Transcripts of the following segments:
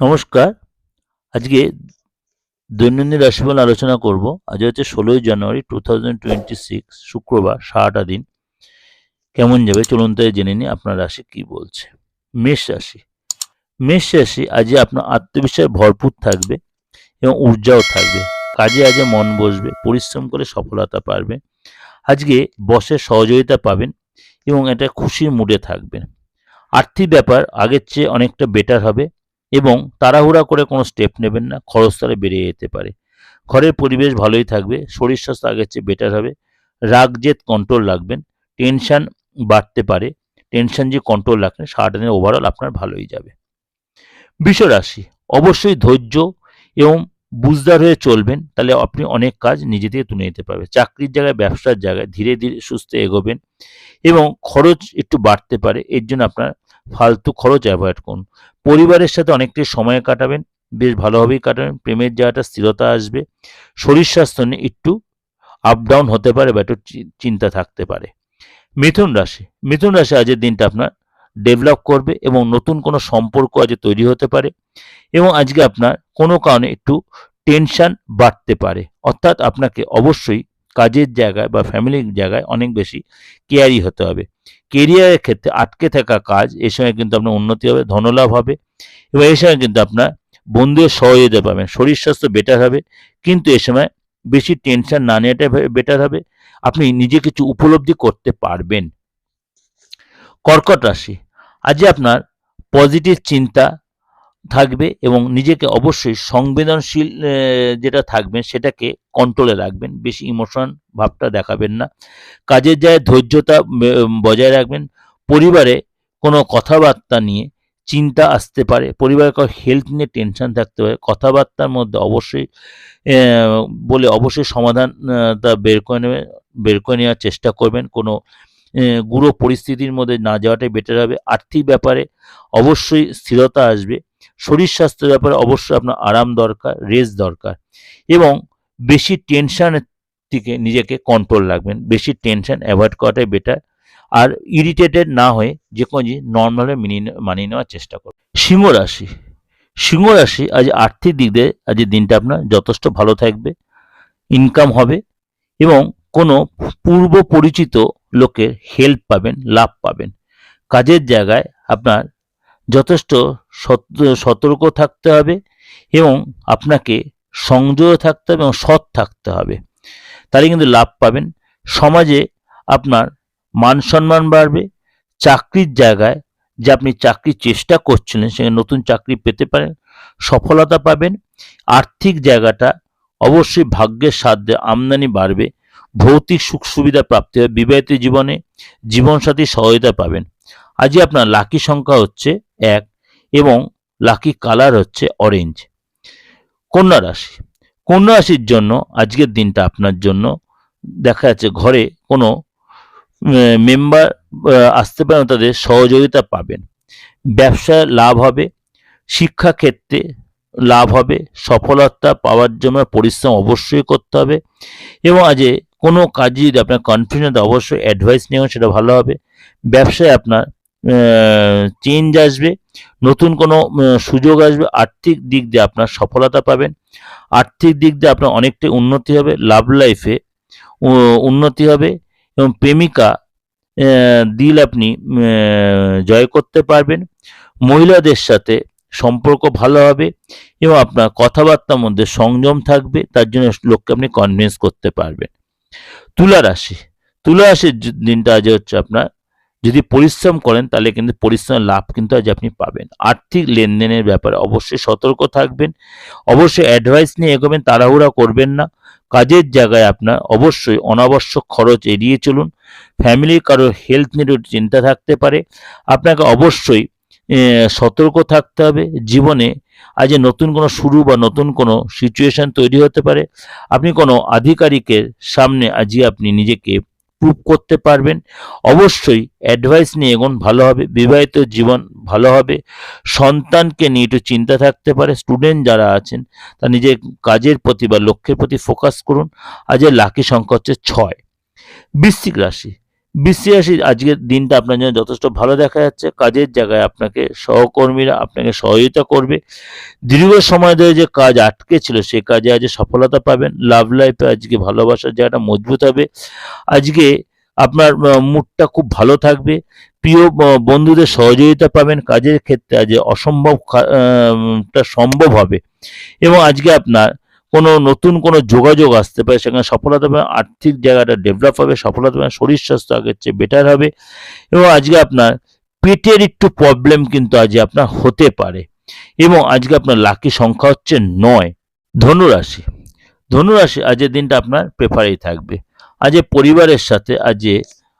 নমস্কার। আজকে দৈনন্দিন রাশিফল আলোচনা করব। আজ হচ্ছে ষোলোই জানুয়ারি টু শুক্রবার, সারাটা দিন। কেমন যাবে চলুন তাই জেনে নিই আপনার রাশি কি বলছে। মেষ রাশি। মেষ রাশি আজ আপনার আত্মবিশ্বাস ভরপুর থাকবে এবং ঊর্জাও থাকবে। কাজে আজে মন বসবে, পরিশ্রম করে সফলতা পারবে। আজকে বসের সহযোগিতা পাবেন এবং এটা খুশির মুডে থাকবেন। আর্থিক ব্যাপার আগের চেয়ে অনেকটা বেটার হবে। এবং তাড়াহুড়া করে কোনো স্টেপ নেবেন না, খরচ তাহলে বেড়ে যেতে পারে। ঘরের পরিবেশ ভালোই থাকবে, শরীর স্বাস্থ্য আগের চেয়ে বেটার হবে। রাগ জেদ কন্ট্রোল রাখবেন টেনশন বাড়তে পারে টেনশন যে কন্ট্রোল রাখেন সারাটা দিনে ওভারঅল আপনার ভালোই যাবে। রাশি অবশ্যই ধৈর্য এবং বুঝদার হয়ে চলবেন, তাহলে আপনি অনেক কাজ নিজে থেকে তুলে নিতে পারবেন। চাকরির জায়গায়, ব্যবসার জায়গায় ধীরে ধীরে সুস্থ এগোবেন এবং খরচ একটু বাড়তে পারে, এর জন্য আপনার ফালতু খরচ অ্যাভয়েড করুন। পরিবারের সাথে অনেকটাই সময় কাটাবেন, বেশ ভালোভাবেই কাটাবেন, প্রেমের জায়গাটা স্থিরতা আসবে, শরীর স্বাস্থ্য নিয়ে একটু আপ ডাউন হতে পারে বা একটু চিন্তা থাকতে পারে। মিথুন রাশি মিথুন রাশি আজের দিনটা আপনার ডেভেলপ করবে এবং নতুন কোনো সম্পর্ক আজ তৈরি হতে পারে এবং আজকে আপনার কোনো কারণে একটু টেনশন বাড়তে পারে। অর্থাৎ আপনাকে অবশ্যই কাজের জায়গায় বা ফ্যামিলির জায়গায় অনেক বেশি কেয়ারি হতে হবে। কেরিয়ারের ক্ষেত্রে আটকে থাকা কাজ এ সময় কিন্তু আপনার উন্নতি হবে, ধনলাভ হবে এবং এই সময় কিন্তু আপনার বন্ধুদের সহযোগিতা পাবেন। শরীর স্বাস্থ্য বেটার হবে, কিন্তু এ সময় বেশি টেনশন না নেওয়াটা বেটার হবে। আপনি নিজে কিছু উপলব্ধি করতে পারবেন। কর্কট রাশি আজ আপনার পজিটিভ চিন্তা থাকবে এবং নিজেকে অবশ্যই সংবেদনশীল যেটা থাকবেন সেটাকে কন্ট্রোলে রাখবেন। বেশি ইমোশন ভাবটা দেখাবেন না। কাজের জায়গায় ধৈর্যতা বজায় রাখবেন। পরিবারে কোনো কথাবার্তা নিয়ে চিন্তা আসতে পারে। পরিবারের কারও হেলথ নিয়ে টেনশন থাকতে পারে। কথাবার্তার মধ্যে অবশ্যই বলে অবশ্যই সমাধান তা বের করে নেবে বের করে নেওয়ার চেষ্টা করবেন। কোনো গুঁড়ো পরিস্থিতির মধ্যে না যাওয়াটাই বেটার হবে। আর্থিক ব্যাপারে অবশ্যই স্থিরতা আসবে। শরীর স্বাস্থ্যের ব্যাপারে অবশ্যই আপনার আরাম দরকার রেস্ট দরকার এবং বেশি টেনশনের থেকে নিজেকে কন্ট্রোল রাখবেন। বেশি টেনশন অ্যাভয়েড করাটাই বেটার আর ইরিটেটেড না হয়ে যে কোনো জিনিস নর্মালে মিনিয়ে মানিয়ে নেওয়ার চেষ্টা করুন। সিংহ রাশি সিংহ রাশি আজ আর্থিক দিক দিয়ে আজ দিনটা আপনার যথেষ্ট ভালো থাকবে ইনকাম হবে এবং কোনো পূর্ব পরিচিত লোকের হেল্প পাবেন, লাভ পাবেন। কাজের জায়গায় আপনার যথেষ্ট সত- সতর্ক থাকতে হবে এবং আপনাকে সংযত থাকতে হবে এবং সৎ থাকতে হবে। তাহলে কিন্তু লাভ পাবেন। সমাজে আপনার মান সম্মান বাড়বে। চাকরির জায়গায় যে আপনি চাকরির চেষ্টা করছিলেন, সেখানে নতুন চাকরি পেতে পারেন, সফলতা পাবেন। আর্থিক জায়গাটা অবশ্যই ভাগ্যের সাধ্যে আমদানি বাড়বে। ভৌতিক সুখ সুবিধা প্রাপ্তি হবে। বিবাহিত জীবনে জীবনসাথী সহায়তা পাবেন। আজই আপনার লাকি সংখ্যা হচ্ছে এক এবং লাকি কালার হচ্ছে অরেঞ্জ কন্যা রাশি। কন্যা রাশির জন্য আজকের দিনটা আপনার জন্য দেখা যাচ্ছে ঘরে কোনো মেম্বার আসতে পারেন তাদের সহযোগিতা পাবেন। ব্যবসায় লাভ হবে শিক্ষাক্ষেত্রে লাভ হবে, সফলতা পাওয়ার জন্য পরিশ্রম অবশ্যই করতে হবে এবং আজে কোনো কাজে যদি আপনার কনফিডেন্স অবশ্যই অ্যাডভাইস নেবেন সেটা ভালো হবে। ব্যবসায় আপনার চেঞ্জ আসবে, নতুন কোনো সুযোগ আসবে, আর্থিক দিক দিয়ে আপনার সফলতা পাবেন। আর্থিক দিক দিয়ে আপনার অনেকটাই উন্নতি হবে, লাভ লাইফে উন্নতি হবে এবং প্রেমিকা দিল আপনি জয় করতে পারবেন। মহিলাদের সাথে সম্পর্ক ভালো হবে এবং আপনার কথাবার্তার মধ্যে সংযম থাকবে, তার জন্য লোককে আপনি কনভিন্স করতে পারবেন। তুলা রাশি, তুলা রাশির দিনটা আজ হচ্ছে আপনার যদি পরিশ্রম করেন, তাহলে কিন্তু পরিশ্রমের লাভ কিন্তু আজ আপনি পাবেন। আর্থিক লেনদেনের ব্যাপারে অবশ্যই সতর্ক থাকবেন। অবশ্যই অ্যাডভাইস নিয়ে এগোবেন, তাড়াহুড়া করবেন না। কাজের জায়গায় আপনার অবশ্যই অনাবশ্যক খরচ এড়িয়ে চলুন। ফ্যামিলির কারোর হেলথ নিয়ে চিন্তা থাকতে পারে। আপনাকে অবশ্যই সতর্ক থাকতে হবে। জীবনে আজ নতুন কোনো শুরু বা নতুন কোনো সিচুয়েশন তৈরি হতে পারে। আপনি কোনো আধিকারিকের সামনে আজই আপনি নিজেকে প্রুভ করতে পারবেন। অবশ্যই অ্যাডভাইস নিয়ে এগোন, ভালো হবে। বিবাহিত জীবন ভালো হবে। সন্তানকে নিয়ে একটু চিন্তা থাকতে পারে। স্টুডেন্ট যারা আছেন তা নিজের কাজের প্রতি বা লক্ষ্যের প্রতি ফোকাস করুন। আজের লাকি সংখ্যা হচ্ছে ছয়। বৃশ্চিক রাশি। রাশি আজকের দিনটা আপনার জন্য যথেষ্ট ভালো দেখা যাচ্ছে। কাজের জায়গায় আপনাকে সহকর্মীরা আপনাকে সহযোগিতা করবে। দীর্ঘ সময় ধরে যে কাজ আটকে ছিল, সে কাজে আজ সফলতা পাবেন। লাভ লাইফে আজকে ভালোবাসার জায়গাটা মজবুত হবে। আজকে আপনার মুডটা খুব ভালো থাকবে। প্রিয় বন্ধুদের সহযোগিতা পাবেন। কাজের ক্ষেত্রে আজ অসম্ভব সম্ভব হবে। এবং আজকে আপনার কোনো নতুন কোনো যোগাযোগ আসতে পারে, সেখানে সফলতা পাবেন আর্থিক জায়গাটা ডেভেলপ হবে, সফলতা পাবেন শরীর স্বাস্থ্য আগের চেয়ে বেটার হবে। এবং আজকে আপনার পেটের একটু প্রবলেম কিন্তু আজকে আপনার হতে পারে। এবং আজকে আপনার লাকি সংখ্যা হচ্ছে নয়। ধনুরাশি। ধনুরাশি আজকের দিনটা আপনার প্রেফারেই থাকবে। আজ পরিবারের সাথে আজ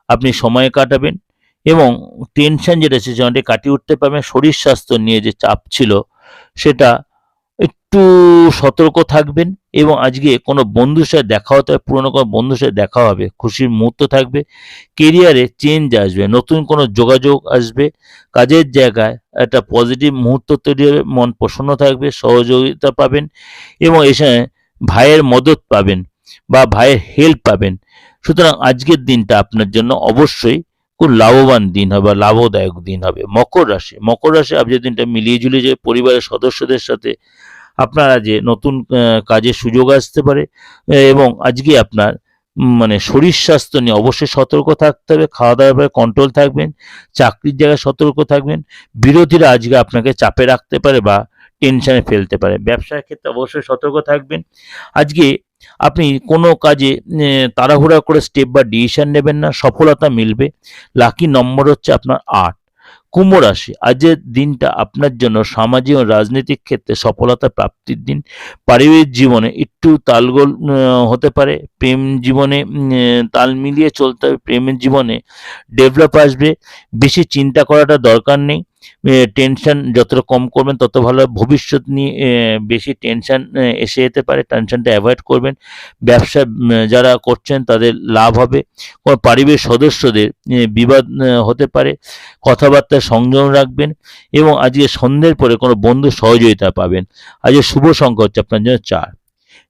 আপনি সময় কাটাবেন এবং টেনশন যেটা ছিল সেটা কাটিয়ে উঠতে পারবেন, শরীর স্বাস্থ্য নিয়ে যে চাপ ছিল, সেটা একটু সতর্ক থাকবেন এবং আজকে কোনো বন্ধুর সাথে দেখা হতে হবে, পুরনো কোনো বন্ধুর সাথে দেখা হবে, খুশির মুহূর্ত থাকবে কেরিয়ারে চেঞ্জ আসবে, নতুন কোনো যোগাযোগ আসবে, কাজের জায়গায় একটা পজিটিভ মুহূর্ত তৈরি হবে, মন প্রসন্ন থাকবে, সহযোগিতা পাবেন এবং এসে ভাইয়ের মদত পাবেন বা ভাইয়ের হেল্প পাবেন। সুতরাং আজকের দিনটা আপনার জন্য অবশ্যই খুব লাভবান দিন হবে, লাভদায়ক দিন হবে। মকর রাশি মকর রাশি আপনি দিনটা মিলিয়ে ঝুলিয়ে যে পরিবারের সদস্যদের সাথে আপনারা যে নতুন কাজের সুযোগ আসতে পারে এবং আজকে আপনার মানে শরীর স্বাস্থ্য নিয়ে অবশ্যই সতর্ক থাকতে হবে খাওয়া দাওয়ার ব্যাপারে কন্ট্রোল থাকবেন, চাকরির জায়গায় সতর্ক থাকবেন, বিরোধীরা আজকে আপনাকে চাপে রাখতে পারে বা টেনশনে ফেলতে পারে। ব্যবসার ক্ষেত্রে অবশ্যই সতর্ক থাকবেন। আজকে আপনি কোনো কাজে তাড়াহুড়া করে স্টেপ বা ডিসিশন নেবেন না, সফলতা মিলবে। লাকি নম্বর হচ্ছে আপনার আট। কুম্ভ রাশি আজের দিনটা আপনার জন্য সামাজিক ও রাজনৈতিক ক্ষেত্রে সফলতা প্রাপ্তির দিন। পারিবারিক জীবনে একটু তালগোল হতে পারে। প্রেম জীবনে তাল মিলিয়ে চলতে হবে। প্রেমের জীবনে ডেভেলপ আসবে। বেশি চিন্তা করাটা দরকার নেই। টেনশন যতটা কম করবেন, তত ভালো ভবিষ্যৎ নিয়ে বেশি টেনশন এসে যেতে পারে। টেনশনটা অ্যাভয়েড করবেন। ব্যবসা যারা করছেন, তাদের লাভ হবে। কোনো পারিবারিক সদস্যদের বিবাদ হতে পারে। কথাবার্তা সংযম রাখবেন এবং আজকে সন্ধ্যের পরে কোনো বন্ধু সহযোগিতা পাবেন। আজকে শুভ সংখ্যা হচ্ছে আপনার জন্য চার।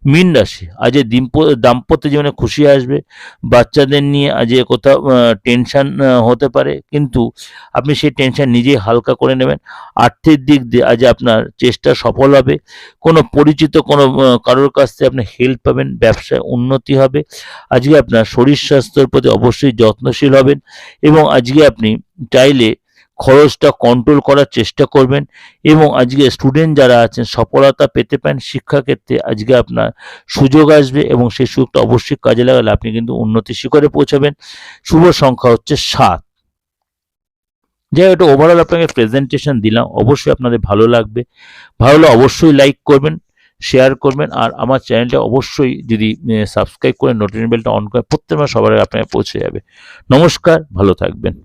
মীন রাশি। দিম্প- দাম্পত্য জীবনে খুশি আসবে, বাচ্চাদের নিয়ে আজকে কোথাও টেনশন হতে পারে, কিন্তু আপনি সেই টেনশন নিজেই হালকা করে নেবেন। আর্থিক দিক দিয়ে আজ আপনার চেষ্টা সফল হবে। কোনো পরিচিত, কোনো কারোর কাছ থেকে আপনি হেল্প পাবেন, ব্যবসায় উন্নতি হবে। আজকে আপনার শরীর স্বাস্থ্যের প্রতি অবশ্যই যত্নশীল হবেন এবং আজকে আপনি চাইলে খরচটা কন্ট্রোল করার চেষ্টা করবেন এবং আজকে স্টুডেন্ট যারা আছেন সফলতা পেতে পারেন শিক্ষাক্ষেত্রে আজকে আপনার সুযোগ আসবে এবং সেই সুযোগটা অবশ্যই কাজে লাগালে আপনি কিন্তু উন্নতি শিখরে পৌঁছাবেন। শুভ সংখ্যা হচ্ছে সাত। যাই হোক, ওভারঅল আপনাকে প্রেজেন্টেশন দিলাম অবশ্যই আপনাদের ভালো লাগবে। ভালো লাগলে অবশ্যই লাইক করবেন শেয়ার করবেন আর আমার চ্যানেলটা অবশ্যই যদি সাবস্ক্রাইব করে নোটিফিকেশন বেলটা অন করে প্রত্যেকবার সবার আপনাকে পৌঁছে যাবে। নমস্কার ভালো থাকবেন।